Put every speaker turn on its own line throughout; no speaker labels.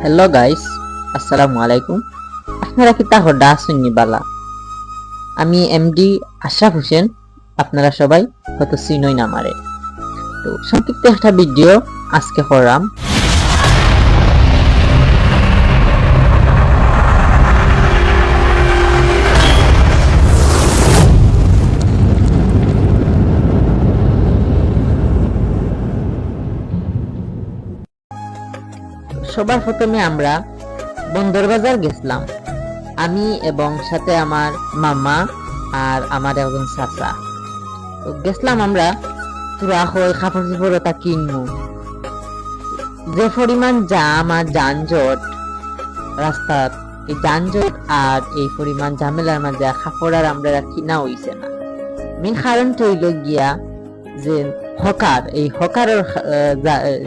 Hello guys আসসালামু আলাইকুম আপনারা কি তাহ ডা বালা? আমি এমডি আশরাফ হোসেন। আপনারা সবাই হয়তো চিনই না মারে তো সংক্ষিপ্ত একটা ভিডিও আজকে করলাম। সবার প্রথমে আমরা বন্দরবাজার গেছিলাম। আমি এবং সাথে আমার মামা আর আমার একজন চাচা। তো গেছিলাম আমরা পুরা হয়ে কাপড় চোপড় ওটা কিনবো। যে পরিমাণ জাম আর যানজট, রাস্তার এই যানজট আর এই পরিমাণ ঝামেলার মাঝে কাপড় আর আমরা কিনা হইছে না। মেন কারণটা হইল গিয়া যে হকার, এই হকারের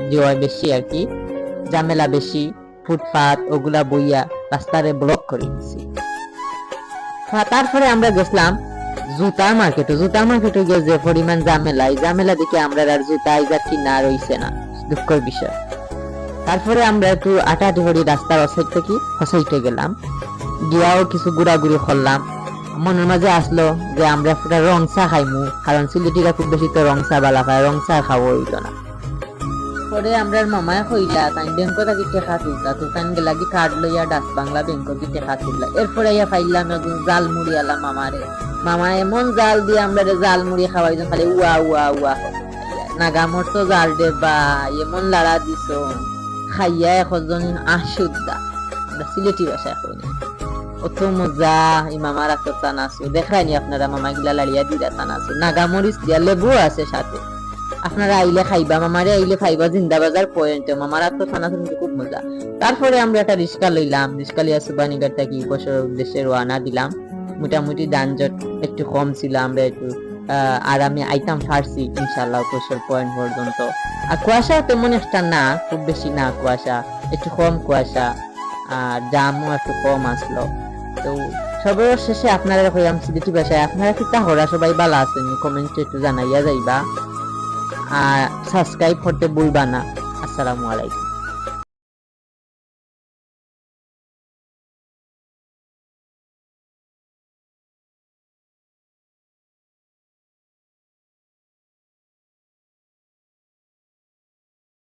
দেওয়া বেশি আর কি। ঝামেলা বেশি ফুটপাত ওগুলা বইয়া রাস্তারে ব্লক করে দিছি। হ্যাঁ, তারপরে আমরা গেছিলাম জুতার মার্কেটে জুতার মার্কেটে গিয়ে যে পরিমাণ ঝামেলা এই ঝামেলা দেখে আমরা আর জুতা ইজা কিনা রইছে না দুঃখের বিষয়। তারপরে আমরা একটু আটাআটি করি রাস্তার অসাইড থেকে হসাইটে গেলাম। গিয়াও কিছু ঘোরাঘুরি করলাম। মনের মাঝে আসলো যে আমরা পুরা রং চা খাইমু কারণ সিলেটিরা খুব বেশি তো রং চা বালা খায় রং চা খাব হইল না। পরে আমরা মামায় কইলা তাই ব্যাংক থাকি টেকা তুলতা, তো তাই গেলা কি কার্ড লইয়া ডাক বাংলা ব্যাংক কি টেকা তুললা? এরপরে ইয়া একজন জাল মুড়ি আলা মামারে। মামা এমন জাল দিয়ে আমরা জাল মুড়ি খাওয়াই খালি উয়া উয়া উয়া। নাগামর তো জাল দে বা এমন লাড়া দিছ। খাইয়া এখন আশুদ্দা সিলেটি ভাষায় কই না অত মজা, এই মামার আছে। দেখায়নি আপনারা, মামা গিলা লাড়িয়া টান আছে। নাগামরিচ দিয়া লেবু আছে সাথে। আপনারা আইলে খাইবা মামারে আইলে খাইবা জিন্দা বাজার পয়েন্টে মামার তো থানা শুনতে খুব মজা। তারপরে আমরা একটা রিক্সা লইলাম। রিক্সা লিয়া সুবানীঘাট থেকে বছর উদ্দেশ্যে রওনা দিলাম। মোটামুটি যানজট একটু কম ছিল আমরা একটু আহ, আরামে আইতাম ফারছি ইনশাল্লাহ কৈশোর পয়েন্ট পর্যন্ত। আর কুয়াশা তেমন একটা না খুব বেশি না কুয়াশা একটু কম কুয়াশা আর জামও একটু কম আসলো। তো সবার শেষে আপনারা কইলাম সিলেটি ভাষায় আপনারা কি তাহরা সবাই ভালো আছেন? কমেন্টে একটু জানাইয়া যাইবা। আর সাবস্ক্রাইব করতে ভুলবা না। আসসালামু আলাইকুম।